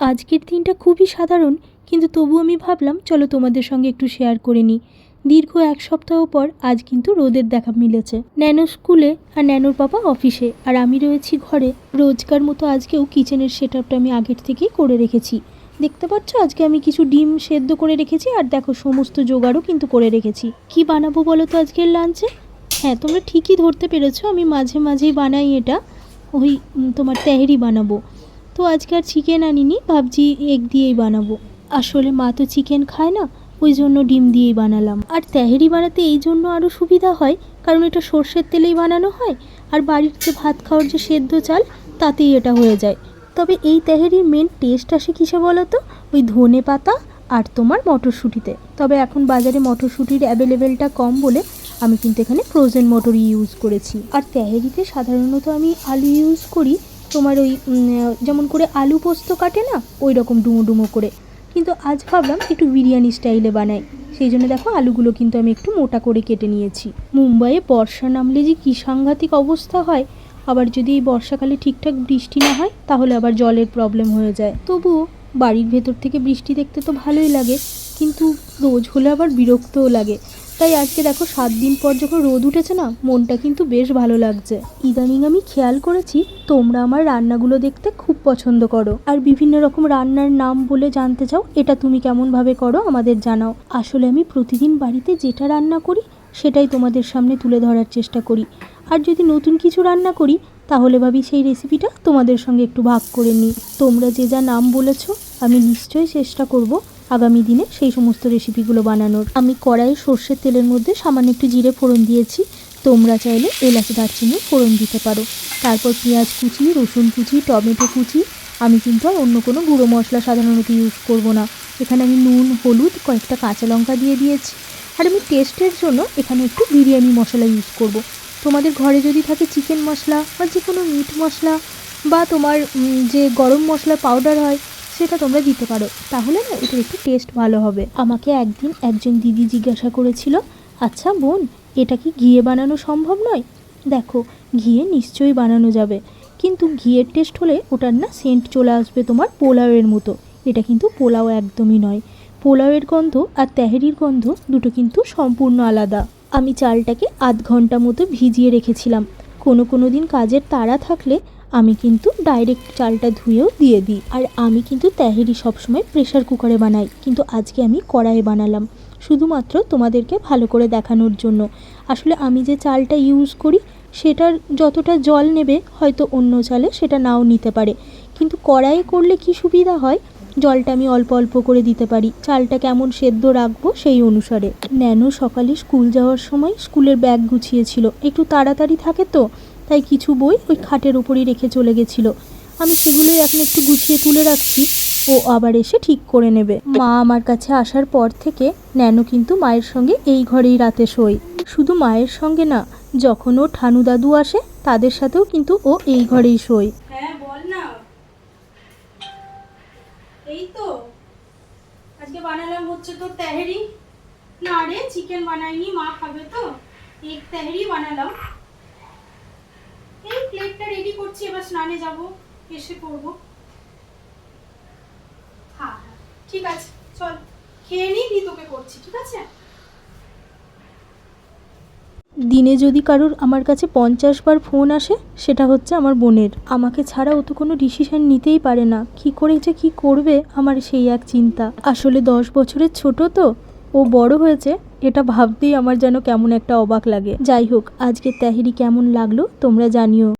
আজকের দিনটা খুবই সাধারণ, কিন্তু তবু আমি ভাবলাম, চলো তোমাদের সঙ্গে একটু শেয়ার করে নিই। দীর্ঘ এক সপ্তাহ পর আজ কিন্তু রোদের দেখা মিলেছে। ন্যানো স্কুলে আর ন্যানোর বাবা অফিসে, আর আমি রয়েছি ঘরে। রোজকার মতো আজকেও কিচেনের সেট আমি আগের থেকেই করে রেখেছি। দেখতে পাচ্ছ, আজকে আমি কিছু ডিম সেদ্ধ করে রেখেছি, আর দেখো সমস্ত জোগাড়ও কিন্তু করে রেখেছি। কি বানাবো বলো তো আজকের লাঞ্চে হ্যাঁ তোমরা ঠিকই ধরতে পেরেছ, আমি মাঝে মাঝেই বানাই এটা। ওই তোমার তেহেরি বানাবো। তো আজকে আর চিকেন আনিনি, ভাবছি এগ দিয়েই বানাবো। আসলে মা তো চিকেন খায় না, ওই জন্য ডিম দিয়েই বানালাম। আর তেহেরি বানাতে এই জন্য আরও সুবিধা হয়, কারণ এটা সর্ষের তেলেই বানানো হয়, আর বাড়ির যে ভাত খাওয়ার যে সেদ্ধ চাল, তাতেই এটা হয়ে যায়। তবে এই তেহেরির মেন টেস্ট আসে কিসে বলো তো? ওই ধনে পাতা আর তোমার মটরশুঁটিতে। তবে এখন বাজারে মটরশুঁটির অ্যাভেলেবেলটা কম বলে আমি কিন্তু এখানে ফ্রোজেন মটর ইউজ করেছি। আর তেহেরিতে সাধারণত আমি আলু ইউজ করি তোমার ওই যেমন করে আলু পোস্ত কাটে না ওই রকম ডুমো ডুমো করে। কিন্তু আজ ভাবলাম একটু বিরিয়ানি স্টাইলে বানাই। সেই জন্য দেখো আলুগুলো কিন্তু আমি একটু মোটা করে কেটে নিয়েছি। মুম্বাইয়ে বর্ষা নামলে যে কী সাংঘাতিক অবস্থা হয়। আবার যদি এই বর্ষাকালে ঠিকঠাক বৃষ্টি না হয়, তাহলে আবার জলের প্রবলেম হয়ে যায়। তবুও বাড়ির ভেতর থেকে বৃষ্টি দেখতে তো ভালোই লাগে, কিন্তু রোজ হলে আবার বিরক্তও লাগে। তাই আজকে দেখো সাত দিন পর যখন রোদ উঠেছে না, মনটা কিন্তু বেশ ভালো লাগছে। ইদানিং আমি খেয়াল করেছি, তোমরা আমার রান্নাগুলো দেখতে খুব পছন্দ করো। আর বিভিন্ন রকম রান্নার নাম বলে জানতে চাও, এটা তুমি কেমনভাবে করো আমাদের জানাও। আসলে আমি প্রতিদিন বাড়িতে যেটা রান্না করি, সেটাই তোমাদের সামনে তুলে ধরার চেষ্টা করি। আর যদি নতুন কিছু রান্না করি, তাহলে ভাবি সেই রেসিপিটা তোমাদের সঙ্গে একটু ভাগ করে নিই। তোমরা যে যা নাম বলেছ, আমি নিশ্চয়ই চেষ্টা করব আগামী দিনে সেই সমস্ত রেসিপিগুলো বানানোর। আমি কড়াইয়ে সর্ষের তেলের মধ্যে সামান্য একটু জিরে ফোড়ন দিয়েছি। তোমরা চাইলে এলাচ দারচিনি ফোড়ন দিতে পারো। তারপর পেঁয়াজ কুচি, রসুন কুচি, টমেটো কুচি। আমি কিন্তু আর অন্য কোনো গুঁড়ো মশলা সাধারণত ইউজ করব না। এখানে আমি নুন, হলুদ, কয়েকটা কাঁচা লঙ্কা দিয়ে দিয়েছি। আর আমি টেস্টের জন্য এখানে একটু বিরিয়ানি মশলা ইউজ করব। তোমাদের ঘরে যদি থাকে চিকেন মশলা বা যে কোনো মিট মশলা বা তোমার যে গরম মশলা পাউডার হয় সেটা তোমরা দিতে পারো। তাহলে না, এটার একটু টেস্ট ভালো হবে। আমাকে একদিন একজন দিদি জিজ্ঞাসা করেছিল আচ্ছা বোন, এটা কি ঘিয়ে বানানো সম্ভব নয়? দেখো, ঘিয়ে নিশ্চয়ই বানানো যাবে। কিন্তু ঘিয়ের টেস্ট হলে ওটার না সেন্ট চলে আসবে তোমার পোলাওয়ের মতো। এটা কিন্তু পোলাও একদমই নয়। পোলাওয়ের গন্ধ আর তেহেরির গন্ধ দুটো কিন্তু সম্পূর্ণ আলাদা। আমি চালটাকে আধ ঘণ্টা মতো ভিজিয়ে রেখেছিলাম। কোনো কোনো দিন কাজের তাড়া থাকলে আমি কিন্তু ডাইরেক্ট চালটা ধুয়েও দিয়ে দিই। আর আমি কিন্তু তেহেরি সবসময় প্রেশার কুকারে বানাই। কিন্তু আজকে আমি কড়াইয়ে বানালাম। শুধুমাত্র তোমাদেরকে ভালো করে দেখানোর জন্য। আসলে আমি যে চালটা ইউজ করি, সেটার যতটা জল নেবে, হয়তো অন্য চালে সেটা নাও নিতে পারে। কিন্তু কড়াইয়ে করলে কি সুবিধা হয়? জলটা আমি অল্প অল্প করে দিতে পারি। চালটা কেমন সেদ্ধ রাখব সেই অনুসারে। ন্যানো সকালে স্কুল যাওয়ার সময় স্কুলের ব্যাগ গুছিয়েছিল। একটু তাড়াতাড়ি থাকে তো? তাই কিছু বই ওই খাটের উপরই রেখে চলে গেছিল। আমি সেগুলোই এখন একটু গুছিয়ে তুলে রাখছি। ও আবার এসে ঠিক করে নেবে। মা আমার কাছে আসার পর থেকে ন্যানো কিন্তু মায়ের সঙ্গে এই ঘরেই রাতে শোয়। শুধু মায়ের সঙ্গে না, যখন ও ঠানু দাদু আসে, তাদের সাথেও কিন্তু ও এই ঘরেই শোয়। হ্যাঁ তো। আজকে বানালাম হচ্ছে তেহেরি। না রে চিকেন বানাইনি, মা খাবে তো। এক বানালাম। করছি, এবার স্নানে যাব, এসে করব হ্যাঁ হ্যাঁ ঠিক আছে, চল, খেয়ে নিই দিয়ে তোকে করছি, ঠিক আছে? দিনে যদি কারোর আমার কাছে পঞ্চাশ বার ফোন আসে, সেটা হচ্ছে আমার বোনের। আমাকে ছাড়া ও তো কোনো ডিসিশন নিতেই পারে না। কি করে যে কি করবে, আমার সেই এক চিন্তা। আসলে দশ বছরের ছোট তো, ও বড় হয়েছে, এটা ভাবতেই আমার যেন কেমন একটা অবাক লাগে। যাই হোক আজকে তেহেরি কেমন লাগল, তোমরা জানিও।